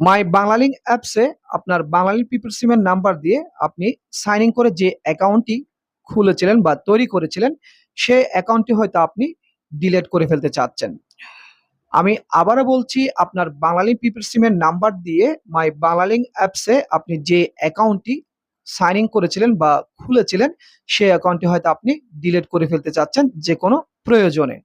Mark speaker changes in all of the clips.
Speaker 1: মাই বাংলালিং অ্যাপসে আপনার বাংলালিংক পিপল সিমের নাম্বার দিয়ে আপনি সাইন ইন করে যে অ্যাকাউন্টটি খুলেছিলেন বা তৈরি করেছিলেন সেই অ্যাকাউন্টটি হয়তো আপনি ডিলেট করে ফেলতে চাচ্ছেন। আমি আবারও বলছি, আপনার বাংলালিংক পিপল সিমের নাম্বার দিয়ে মাই বাংলালিং অ্যাপসে আপনি যে অ্যাকাউন্টটি সাইন ইন করেছিলেন বা খুলেছিলেন সেই অ্যাকাউন্টটি হয়তো আপনি ডিলেট করে ফেলতে চাচ্ছেন যে কোনো প্রয়োজনে।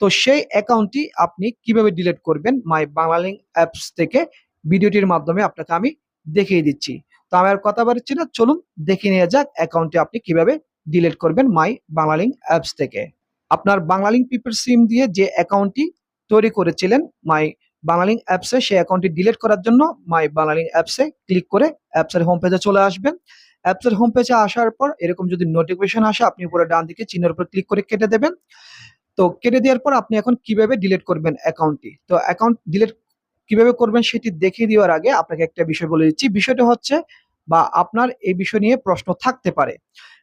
Speaker 1: তো সেই অ্যাকাউন্টটি আপনি কীভাবে ডিলিট করবেন? মাই বাংলালিং অ্যাপস থেকে ভিডিওটির মাধ্যমে আপনাকে আমি দেখিয়ে দিচ্ছি। তো আমি আর কথা বাড়ছি না, চলুন দেখে নিয়ে যাক অ্যাকাউন্টটি আপনি কীভাবে ডিলিট করবেন মাই বাংলালিংক অ্যাপস থেকে। আপনার বাংলালিংক পিপল সিম দিয়ে যে অ্যাকাউন্টটি তৈরি করেছিলেন মাই বাংলালিংক অ্যাপসে সেই অ্যাকাউন্টটি ডিলিট করার জন্য মাই বাংলালিংক অ্যাপসে ক্লিক করে অ্যাপসের হোম পেজে চলে আসবেন। অ্যাপসের হোম পেজে আসার পর এরকম যদি নোটিফিকেশন আসে, আপনি উপরে ডান দিকে চিহ্নের উপর ক্লিক করে কেটে দেবেন। তো কেটে দেওয়ার পর আপনি এখন কীভাবে ডিলিট করবেন অ্যাকাউন্টটি তো অ্যাকাউন্ট ডিলিট কীভাবে করবেন সেটি দেখিয়ে দেওয়ার আগে আপনাকে একটা বিষয় বলে দিচ্ছি। বিষয়টা হচ্ছে বা আপনার এই বিষয় নিয়ে প্রশ্ন থাকতে পারে।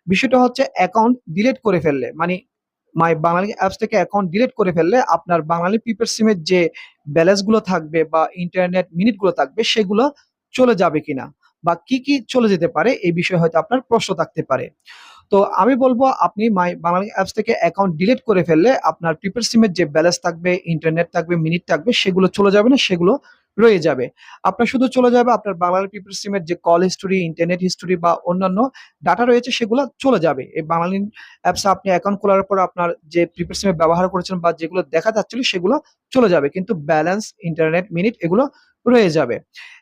Speaker 1: বিষয়টা হচ্ছে অ্যাকাউন্ট ডিলিট করে ফেললে মানে মাই বাঙালি অ্যাপস থেকে অ্যাকাউন্ট ডিলিট করে ফেললে আপনার বাঙালি পিপের সিমের যে ব্যালেন্সগুলো থাকবে বা ইন্টারনেট মিনিটগুলো থাকবে সেগুলো চলে যাবে কিনা বা কি কি চলে যেতে পারে এই বিষয়ে হয়তো আপনার প্রশ্ন থাকতে পারে। তো আমি বলব আপনি মাই বাঙালি অ্যাপস থেকে অ্যাকাউন্ট ডিলিট করে ফেললে আপনার প্রিপেড সিমের যে ব্যালেন্স থাকবে ইন্টারনেট থাকবে মিনিট থাকবে, সেগুলো চলে যাবে না, সেগুলো রয়ে যাবে। আপনার শুধু চলে যাবে আপনার বাংলার পিপল সিমের যে কল হিস্টোরি ইন্টারনেট হিস্টোরি বা অন্যান্য ডাটা রয়েছে, সেগুলো চলে যাবে। এই বাঙালি অ্যাপসে আপনি অ্যাকাউন্ট খোলার পর আপনার যে প্রিপেড সিমে ব্যবহার করেছেন বা যেগুলো দেখা যাচ্ছিল, সেগুলো চলে যাবে, কিন্তু ব্যালেন্স ইন্টারনেট মিনিট এগুলো রয়ে যাবে।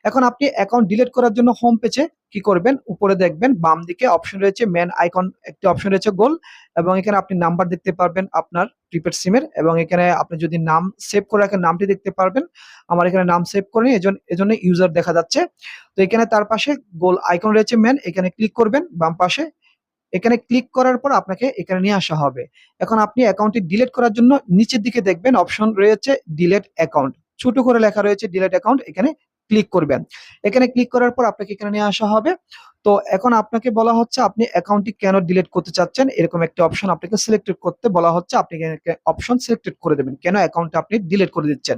Speaker 1: এখন আপনি অ্যাকাউন্ট ডিলিট করার জন্য হোম পেজে কি করবেন? উপরে দেখবেন বাম দিকে অপশন রয়েছে মেন আইকন একটি অপশন রয়েছে গোল এবং এখানে আপনি নাম্বার দেখতে পারবেন আপনার প্রিপেড সিমের এবং এখানে আপনি যদি নাম সেভ করে রাখেন, নামটি দেখতে পারবেন। আমার এখানে নাম সেভ করে এজন এজন্য ইউজার দেখা যাচ্ছে। তো এখানে তার পাশে গোল আইকন রয়েছে মেন এখানে ক্লিক করবেন, বাম পাশে এখানে ক্লিক করার পর আপনাকে এখানে নিয়ে আসা হবে। এখন আপনি অ্যাকাউন্টটি ডিলেট করার জন্য নিচের দিকে দেখবেন অপশন রয়েছে ডিলেট অ্যাকাউন্ট ছোট করে লেখা রয়েছে ডিলেট অ্যাকাউন্ট এখানে ক্লিক করবেন। এখানে ক্লিক করার পর আপনাকে এখানে নিয়ে আসা হবে। তো এখন আপনাকে বলা হচ্ছে আপনি অ্যাকাউন্টটি কেন ডিলিট করতে চাচ্ছেন? এরকম একটি অপশন আপনাকে সিলেক্টেড করতে বলা হচ্ছে। আপনি অপশন সিলেক্টেড করে দেবেন। কেন অ্যাকাউন্টটা আপনি ডিলিট করে দিচ্ছেন?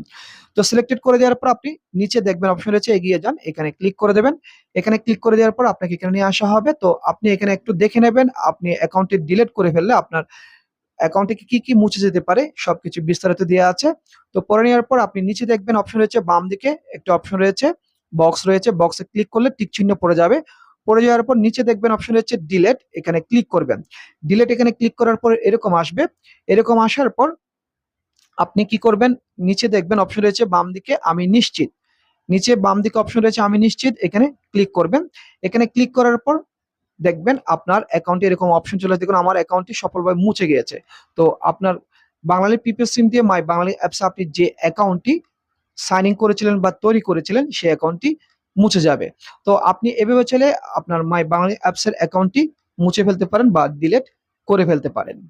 Speaker 1: তো সিলেক্টেড করে দেওয়ার পর আপনি নিচে দেখবেন অপশন রয়েছে এগিয়ে যান। এখানে ক্লিক করে দেবেন। এখানে ক্লিক করে দেওয়ার পর আপনাকে এখানে নিয়ে আসা হবে। তো আপনি এখানে একটু দেখে নেবেন। আপনি অ্যাকাউন্টটি ডিলিট করে ফেললে আপনার অ্যাকাউন্টে কি কি মুছে যেতে পারে, সবকিছু বিস্তারিত দেওয়া আছে। তো পরে নেওয়ার পর আপনি নিচে দেখবেন অপশন রয়েছে, বাম দিকে একটা অপশন রয়েছে বক্স রয়েছে বক্সে ক্লিক করলে টিক চিহ্ন পড়ে যাবে। পড়ে যাওয়ার পর নিচে দেখবেন অপশন রয়েছে ডিলেট এখানে ক্লিক করবেন। ডিলেট এখানে ক্লিক করার পর এরকম আসবে। এরকম আসার পর আপনি কি করবেন, নিচে দেখবেন অপশন রয়েছে বাম দিকে আমি নিশ্চিত। নিচে বাম দিকে অপশন রয়েছে আমি নিশ্চিত, এখানে ক্লিক করবেন। এখানে ক্লিক করার পর দেখবেন আপনার অ্যাকাউন্টে এরকম অপশন চলে দেখুন আমার অ্যাকাউন্টটি সফলভাবে মুছে গিয়েছে। তো আপনার বাঙালি পিপিএস সিম দিয়ে মাই বাঙালি অ্যাপসে আপনি যে অ্যাকাউন্টটি সাইন ইন করেছিলেন বা তৈরি করেছিলেন, সেই অ্যাকাউন্টটি মুছে যাবে। তো আপনি এভাবে চলে আপনার মাই বাঙালি অ্যাপসের অ্যাকাউন্টটি মুছে ফেলতে পারেন বা ডিলেট করে ফেলতে পারেন।